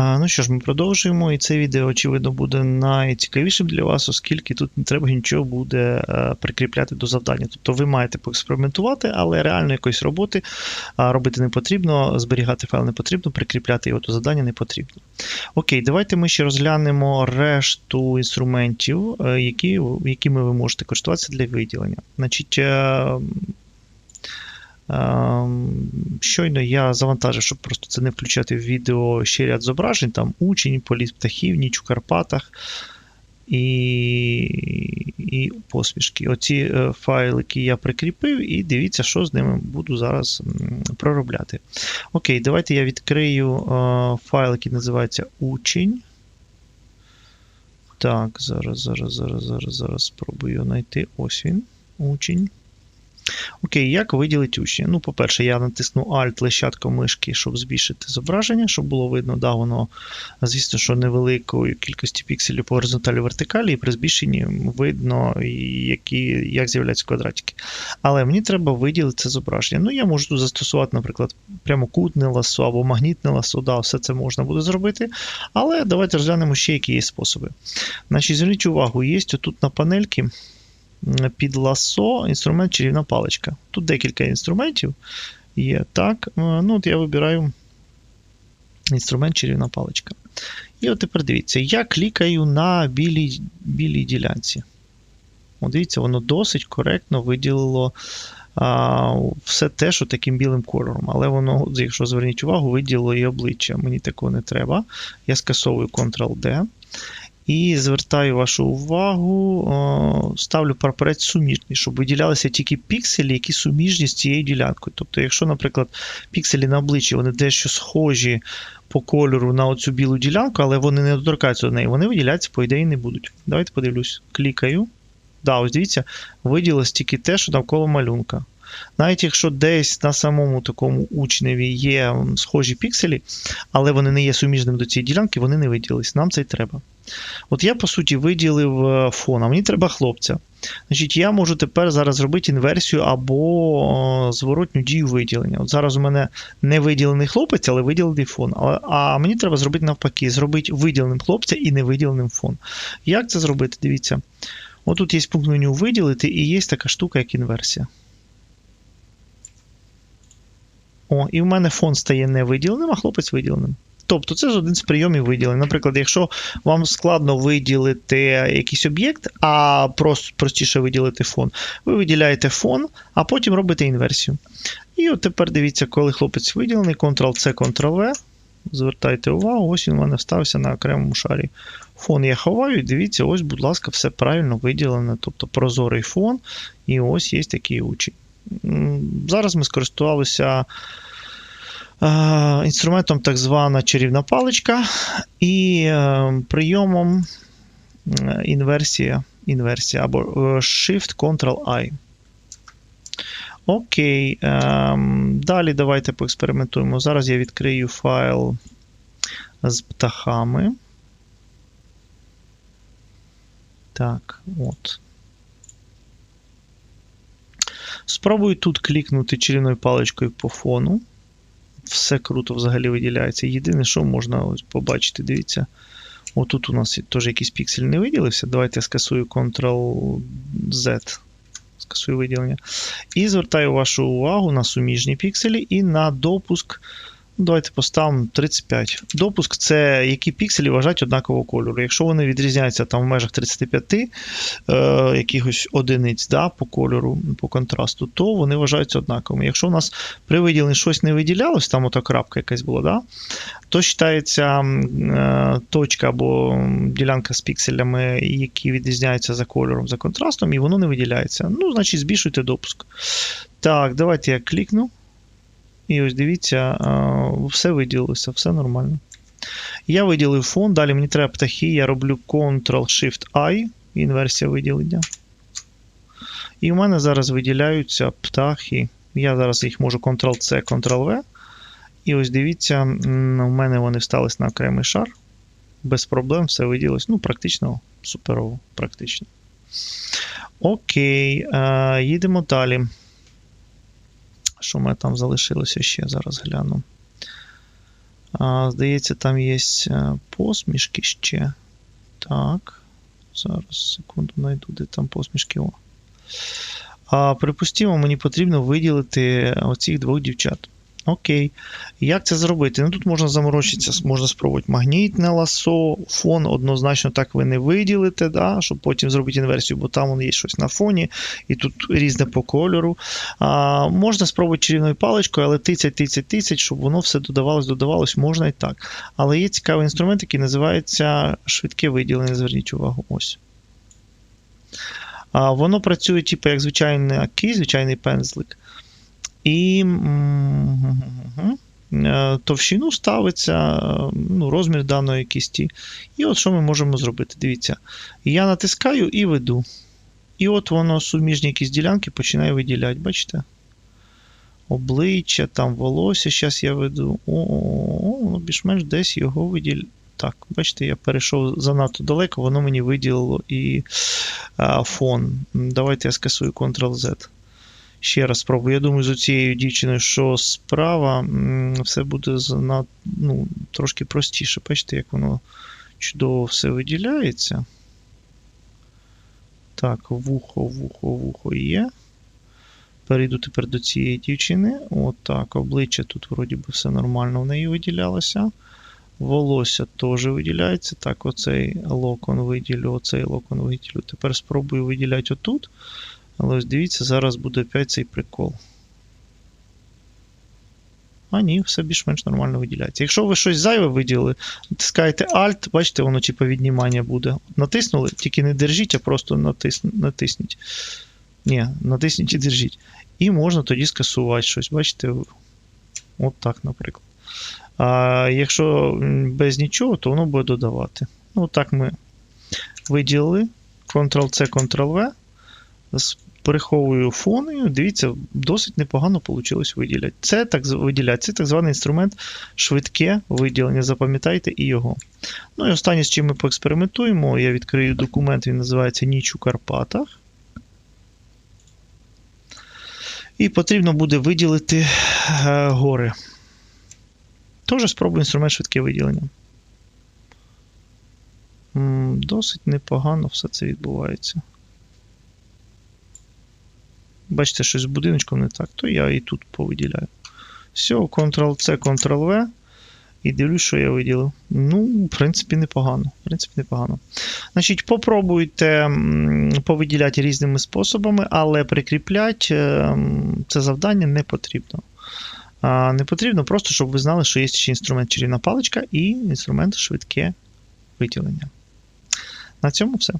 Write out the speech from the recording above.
Ну що ж, ми продовжуємо, і це відео, очевидно, буде найцікавішим для вас, оскільки тут не треба нічого буде е, прикріпляти до завдання. Тобто ви маєте поекспериментувати, але реально якоїсь роботи робити не потрібно, зберігати файл не потрібно, прикріпляти його до завдання не потрібно. Окей, давайте ми ще розглянемо решту інструментів, е, які, якими ви можете користуватися для виділення. Значить, е, щойно я завантажив, щоб просто це не включати в відео ще ряд зображень, там учень, політ птахів, ніч у Карпатах і і посмішки. Оці е, файлики я прикріпив, і дивіться, що з ними буду зараз проробляти. Окей, давайте я відкрию е, файл, який називається учень. Так, зараз, зараз, зараз, зараз, зараз спробую знайти. Ось він, учень. Окей, як виділити учня? Ну, по-перше, я натисну Alt лещатко мишки, щоб збільшити зображення, щоб було видно, да, воно, звісно, що невеликої кількості пікселів по горизонталі вертикалі, і при збільшенні видно, які, як з'являються квадратики. Але мені треба виділити це зображення. Ну, я можу тут застосувати, наприклад, прямокутне ласо або магнітне ласо, да, все це можна буде зробити. Але давайте розглянемо ще, які є способи. Значить, Зверніть увагу, є тут на панельки під ласо інструмент чарівна паличка. Тут декілька інструментів є. Так, е, ну от я вибираю інструмент чарівна паличка. І от тепер дивіться, я клікаю на білій білій ділянці. От Дивіться, воно досить коректно виділило а, все те, що таким білим кольором. Але воно, якщо зверніть увагу, виділило і обличчя. Мені такого не треба. Я скасовую Ctrl-D. І звертаю вашу увагу, ставлю прапорець суміжний, щоб виділялися тільки пікселі, які суміжні з цією ділянкою. Тобто, якщо, наприклад, пікселі на обличчі вони дещо схожі по кольору на оцю білу ділянку, але вони не доторкаються до неї, вони виділяться, по ідеї, не будуть. Давайте подивлюсь. Клікаю. Да, ось дивіться, виділилось тільки те, що навколо малюнка. Навіть якщо десь на самому такому учневі є схожі пікселі, але вони не є суміжними до цієї ділянки, вони не виділились. Нам це й треба. От я, по суті, виділив е, фон, а мені треба хлопця. Значить, Я можу тепер зараз зробити інверсію або зворотню дію виділення. От Зараз у мене не виділений хлопець, але виділений фон. А мені треба зробити навпаки, зробити виділеним хлопця і невиділеним фон. Як це зробити? Дивіться. Отут є пункт меню виділити, і є така штука, як інверсія. О, і в мене фон стає не виділеним, а хлопець виділеним. Тобто це ж один з прийомів виділення. Наприклад, якщо вам складно виділити якийсь об'єкт, а просто простіше виділити фон, ви виділяєте фон, а потім робите інверсію. І от тепер дивіться, коли хлопець виділений, Ctrl-C, Ctrl-V. Звертайте увагу, ось він у мене стався на окремому шарі. Фон я ховаю, і дивіться, ось, будь ласка, все правильно виділене. Тобто прозорий фон, і ось є такий учень. Зараз ми скористувалися інструментом так звана чарівна паличка і е, прийомом е, інверсія інверсія або е, Shift-Ctrl-I. Окей. Ем, далі давайте поекспериментуємо. Зараз я відкрию файл з птахами. Так, от. Спробую тут клікнути чарівною паличкою по фону. Все круто взагалі виділяється. Єдине, що можна ось побачити, дивіться. Отут у нас теж якийсь піксель не виділився. Давайте я скасую Ctrl-Z. Скасую виділення. І звертаю вашу увагу на суміжні пікселі і на допуск Давайте поставимо 35. Допуск це які пікселі вважають однакового кольору. Якщо вони відрізняються там в межах 35 е, якихось одиниць да, по кольору, по контрасту, то вони вважаються однаковими. Якщо у нас при виділенні щось не виділялось, там ота крапка якась була, да, то вважається е, точка або ділянка з пікселями, які відрізняються за кольором, за контрастом, і воно не виділяється. Ну, значить, збільшуйте допуск. Так, давайте я клікну. І ось дивіться, все виділилося, все нормально. Я виділив фон, далі мені треба птахи, я роблю Ctrl-Shift-I, інверсія виділення. І в мене зараз виділяються птахи. Я зараз їх можу Ctrl-C, Ctrl-V. І ось дивіться, у мене вони встались на окремий шар. Без проблем все виділилось. Ну, практично суперово, практично. Окей, їдемо далі. Що в мене там залишилося ще? Зараз гляну. А, здається, там є е, посмішки ще. Так. Зараз, секунду, знайду, де там посмішки. О. А, припустімо, мені потрібно виділити оцих двох дівчат. Окей. Як це зробити? Ну тут можна заморочитися, можна спробувати магнітне ласо, фон однозначно так ви не виділите, да, щоб потім зробити інверсію, бо там є щось на фоні, і тут різне по кольору. А, Можна спробувати чарівною паличкою, але тицять, тицять, тицять, щоб воно все додавалось, додавалось, можна і так. Але є цікавий інструмент, який називається швидке виділення. Зверніть увагу, ось. А, Воно працює, типу, як звичайний кий, звичайний пензлик. І е, товщину ставиться, е, ну, розмір даної кісті. І от що ми можемо зробити? Дивіться. Я натискаю і веду. І от воно суміжні якісь ділянки починає виділяти, бачите? Обличчя, там волосся, зараз я веду. О, воно більш-менш десь його виділяє. Так, бачите, я перейшов занадто далеко, воно мені виділило і а, фон. Давайте я скасую Ctrl-Z. Ще раз спробую. Я думаю, з цією дівчиною, що справа, все буде зна- ну, трошки простіше. Бачите, як воно чудово все виділяється. Так, вухо, вухо, вухо є. Перейду тепер до цієї дівчини. Отак, обличчя тут вроді би все нормально в неї виділялося. Волосся теж виділяється. Так, оцей локон виділю, оцей локон виділю. Тепер спробую виділяти отут. Але ось дивіться, зараз буде опять цей прикол. А ні, все більш-менш нормально виділяється. Якщо ви щось зайве виділили, натискаєте Alt, бачите, воно типу віднімання буде. Натиснули, тільки не держіть, а просто натис... натисніть. Ні, натисніть і держіть. І можна тоді скасувати щось. Бачите? От так, наприклад. А якщо без нічого, то воно буде додавати. Ну, так ми виділили. Ctrl-C, Ctrl-V. Переховую фон, і дивіться, досить непогано вийшло виділяти. Це так виділяти. Це так званий інструмент швидке виділення. Запам'ятайте і його. Ну і останнє, з чим ми поекспериментуємо, я відкрию документ, він називається Ніч у Карпатах. І потрібно буде виділити е, гори. Теж спробую інструмент швидке виділення. Досить непогано все це відбувається. Бачите, щось з будиночком не так, то я і тут повиділяю. Все, Ctrl-C, Ctrl-V. І дивлюсь, що я виділив. Ну, в принципі, непогано. В принципі, непогано. Значить, попробуйте повиділяти різними способами, але прикріпляти ем, це завдання не потрібно. Не потрібно просто, щоб ви знали, що є ще інструмент чарівна паличка і інструмент швидке виділення. На цьому все.